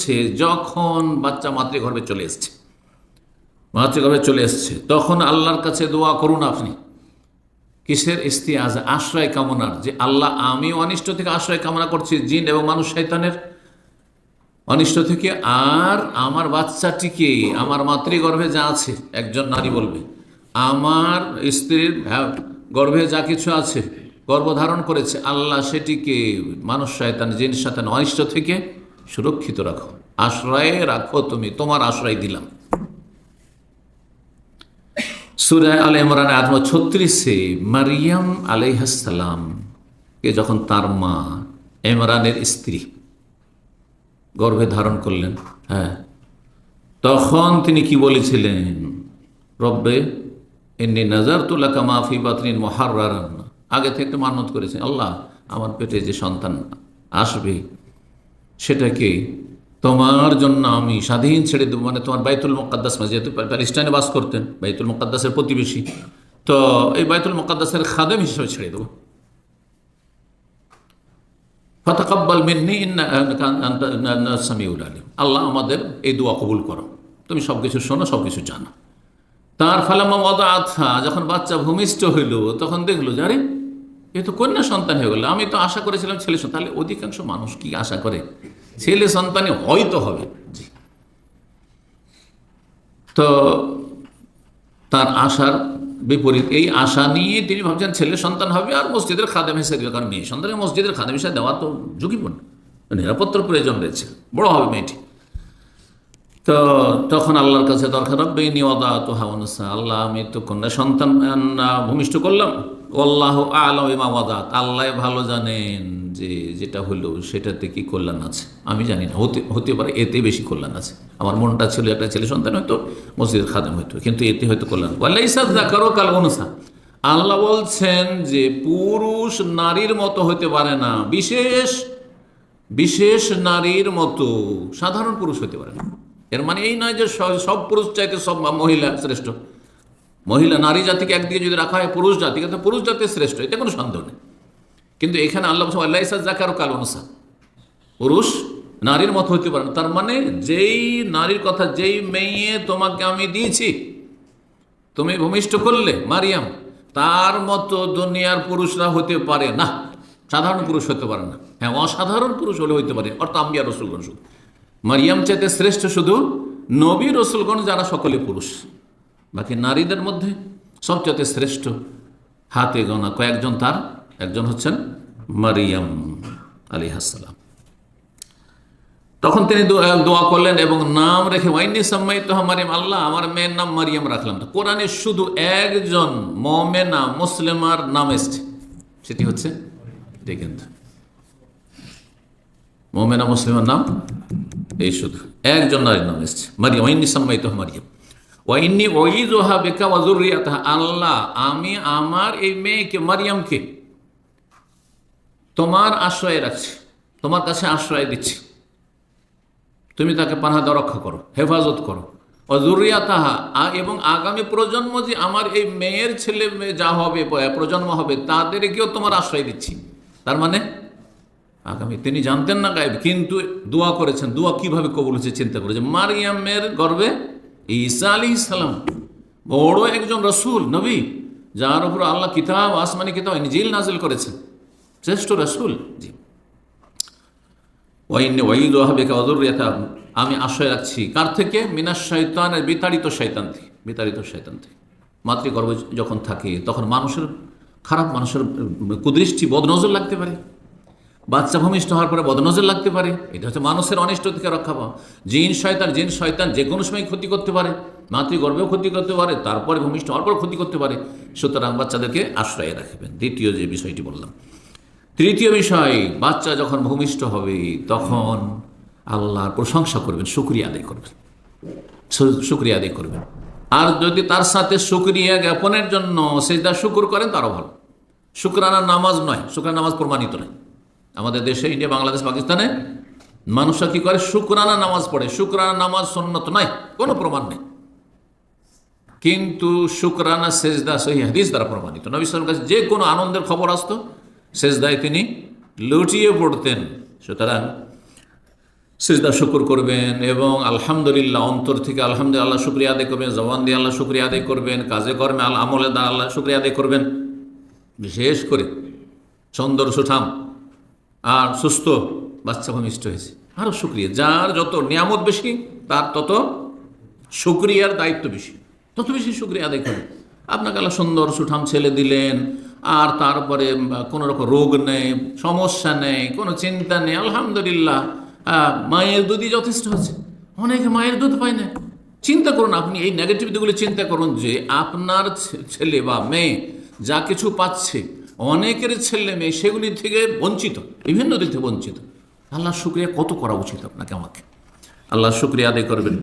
হচ্ছে যখন বাচ্চা মাতৃগর্ভে চলে এসছে। মাতৃগর্ভে চলে এসছে। তখন আল্লাহর কাছে দোয়া করুন আপনি। কিসের? ইস্তিয়াজ, আশ্রয় কামনার। যে আল্লাহ, আমি অনিষ্ট থেকে আশ্রয় কামনা করছি, জিন এবং মানুষ শৈতানের অনিষ্ট থেকে আর আমার বাচ্চাটিকে, আমার মাতৃগর্ভে যা আছে, একজন নারী বলবে, আমার স্ত্রীর গর্ভে যা কিছু আছে, গর্ভধারণ করেছে, আল্লাহ সেটিকে মানুষ শয়তান, জিন, শয়তান, অনিষ্ট থেকে সুরক্ষিত রাখো। আশ্রয়ে রাখো তুমি। তোমার আশ্রয় দিলাম। সুরায় আল ইমরান আদম ছত্রিশে, মারিয়াম আলাইহাসালাম কে যখন তার মা ইমরানের স্ত্রী গর্ভে ধারণ করলেন হ্যাঁ তখন তিনি কি বলেছিলেন? রব্বে এমনি নাজার তুলাকা মাফি বাতরিন মহার আগে থেকে মানত করেছেন আল্লাহ, আমার পেটে যে সন্তান আসবে সেটাকে তোমার জন্য আমি স্বাধীন ছেড়ে দেবো। মানে তোমার বাইতুল মোকাদ্দাস মানে যেহেতু প্যালেস্টাইনে বাস করতেন, বাইতুল মোকাদ্দাসের প্রতিবেশী। তো এই বাইতুল মোকাদ্দাসের খাদেম হিসেবে ছেড়ে দেবো। ফতাকাব্বাল মিন্নি সামিউল আলিম। আল্লাহ আমাদের এই দোয়া কবুল করো। তুমি সব কিছু শোনো সব কিছু জানো। তার ফালামা মদ আথা যখন বাচ্চা ভূমিষ্ঠ হইল, তখন দেখল যে, আরে, এ তো কন্যা সন্তান হয়ে গেল। আমি তো আশা করেছিলাম ছেলে তাহলে অধিকাংশ মানুষ কি আশা করে? ছেলে সন্তানে হয়তো হবে। তো তার আশার বিপরীত, এই আশা নিয়ে তিনি ভাবছেন ছেলে সন্তান হবে আর মসজিদের খাদেম হিসেবে দেবে, কারণ মেয়ে সন্তানের মসজিদের খাদেম হিসেবে দেওয়া তো ঝুঁকিপূর্ণ। নিরাপত্তার প্রয়োজন রয়েছে। বড় হবে মেয়েটি। তো তখন আল্লাহর কাছে দরকার, রব্বে নিওয়াদা তো হাওয়ানুসা আল্লাহ, আমি তো কন্যা সন্তান ভূমিষ্ঠ করলাম। আল্লাহ আলম ইমাওয়াদাত আল্লাহ ভালো জানেন। যে যেটা হলো সেটাতে কি কল্যাণ আছে? আমি জানি না, হতে হতে পারে এতে বেশি কল্যাণ আছে। আমার মনটা ছিল একটা ছেলে সন্তান হয়তো মসজিদের খাদেম হয়তো কিন্তু এতে হয়তো কল্যাণ কারও কাল অনুসা আল্লাহ বলছেন যে পুরুষ নারীর মতো হতে পারে না, বিশেষ বিশেষ নারীর মতো সাধারণ পুরুষ হতে পারে না। এর মানে এই নয় যে সব পুরুষ চাইতে সব মহিলা শ্রেষ্ঠ। মহিলা নারী জাতিকে একদিকে যদি রাখা হয়, পুরুষ জাতিকে তো পুরুষ জাতি শ্রেষ্ঠ, এতে কোনো সন্দেহ নেই। কিন্তু এখানে আল্লাহ আল্লাহ ইসা জাকার কাল অনুসা পুরুষ নারীর মতো হতে পারে না। তার মানে যেই নারীর কথা, যেই মেয়ে তোমাকে আমি দিয়েছি, তুমি ভূমিষ্ঠ করলে, মারিয়াম, তার মতো দুনিয়ার পুরুষরা হতে পারে না। সাধারণ পুরুষ হতে পারে না। হ্যাঁ অসাধারণ পুরুষ হলে হইতে পারে, অর্থাৎ আম্বিয়া রসুলগণ শুধু। মারিয়াম চাইতে শ্রেষ্ঠ শুধু নবী রসুলগণ যারা সকলে পুরুষ। বাকি নারীদের মধ্যে সবচেয়ে শ্রেষ্ঠ হাতে গোনা কয়েকজন তার একজন হচ্ছেন মারিয়াম আলী হাসালাম তখন তিনি দোয়া- করলেন এবং নাম রেখে ওয়াইনি সাম্মাই তো মারিয়াম, আল্লাহ, আমার মেয়ের নাম মারিয়াম রাখলাম। তো কোরআনে শুধু একজন মমেনা মুসলিমার নাম এসছে। সেটি হচ্ছে তো। মোমেনা মুসলিমের নাম এই শুধু একজন নারীর নাম এসছে। মারিয়াম ওয়াইনি সাম্মাই তো মারিয়াম ওয়াইনি ওয়াইজোহা বেকা ওয়াজুরিয়াতাহা আল্লাহ, আমি আমার এই মেয়েকে, মারিয়ামকে তোমার আশ্রয় রাখছি, তোমার কাছে আশ্রয় দিচ্ছি। তুমি তাকে পানাহা দেওয়া রক্ষা করো, হেফাজত করো। অজুরিয়া তাহা এবং আগামী প্রজন্ম যে আমার এই মেয়ের ছেলে মেয়ে যা হবে প্রজন্ম হবে, তাদেরকেও তোমার আশ্রয় দিচ্ছি। তার মানে আগামী তিনি জানতেন না গায়েব, কিন্তু দোয়া করেছেন, দোয়া কীভাবে কবুল হচ্ছে চিন্তা করেছে মারিয়ামের গর্বে ঈসা আলী ইসলাম বড় একজন রসুল, নবী, যার উপর আল্লাহ কিতাব, আসমানি কিতাব নিজিল নাজিল করেছেন। শ্রেষ্ঠ রসুল? জি। ওয়াইনে ওয়াইদ আমি আশ্রয় রাখছি। কার থেকে? মিনাস শৈতানের বিতাড়িত শৈতান থেকে। বিতাড়িত শৈতান থেকে। মাতৃগর্ভ যখন থাকে, তখন মানুষের, খারাপ মানুষের কুদৃষ্টি, বদনজর লাগতে পারে। বাচ্চা ভূমিষ্ঠ হওয়ার পরে বদনজর লাগতে পারে। এটা হচ্ছে মানুষের অনিষ্ট থেকে রক্ষা পাওয়া। জিন, শয়তান জিন, শয়তান যে কোনো সময় ক্ষতি করতে পারে। মাতৃগর্ভেও ক্ষতি করতে পারে, তারপরে ভূমিষ্ঠ হওয়ার পর ক্ষতি করতে পারে। সুতরাং বাচ্চাদেরকে আশ্রয়ে রাখবেন। দ্বিতীয় যে বিষয়টি বললাম। তৃতীয় বিষয়, বাচ্চা যখন ভূমিষ্ঠ হবে, তখন আল্লাহর প্রশংসা করবেন, শুক্রিয়া আদায় করবেন। শুক্রিয়া আদায় করবেন। আর যদি তার সাথে শুক্রিয়া জ্ঞাপনের জন্য সেজদা শুকুর করেন, তারও ভালো। শুক্রানা নামাজ নয়, শুক্রানা নামাজ প্রমাণিত নয়। আমাদের দেশে, ইন্ডিয়া, বাংলাদেশ, পাকিস্তানে মানুষরা কি করে? শুক্রানা নামাজ পড়ে। শুক্রানা নামাজ সন্ন্যত নয়, কোনো প্রমাণ নেই। কিন্তু শুক্রানা সেজদা সহি হাদিস দ্বারা প্রমাণিত। নবী কাছে যে কোনো আনন্দের খবর আসতো সেজদায় তিনি লুটিয়ে পড়তেন। সুতরাং সিজদা শুকুর করবেন এবং আলহামদুলিল্লাহ অন্তর থেকে আলহামদুলিল্লাহ শুক্রিয়া আদায় করবেন, জবান দিয়ে আল্লাহ শুক্রিয়া আদায় করবেন, কাজে কর্মে আল আমলে দা আল্লাহ শুক্রিয়া আদায় করবেন। বিশেষ করে সুন্দর সুঠাম আর সুস্থ বাচ্চা ভূমিষ্ঠ হয়েছে আরও শুক্রিয়া। যার যত নিয়ামত বেশি, তার তত শুক্রিয়ার দায়িত্ব বেশি। তত বেশি শুক্রিয়া আদায় করেন আপনাকে আল্লাহ সুন্দর সুঠাম ছেলে দিলেন আর তারপরে কোনো রকম রোগ নেই, সমস্যা নেই, কোনো চিন্তা নেই, আলহামদুলিল্লাহ। মায়ের দুধই যথেষ্ট আছে অনেকে মায়ের দুধ পায় না। চিন্তা করুন, আপনি এই নেগেটিভিটিগুলো চিন্তা করুন যে আপনার ছেলে বা মেয়ে যা কিছু পাচ্ছে, অনেকের ছেলে মেয়ে সেগুলি থেকে বঞ্চিত, বিভিন্ন দিক থেকে বঞ্চিত। আল্লাহ শুক্রিয়া, কত করা উচিত আপনাকে আমাকে? আল্লাহ শুক্রিয়া আদায় করবেন।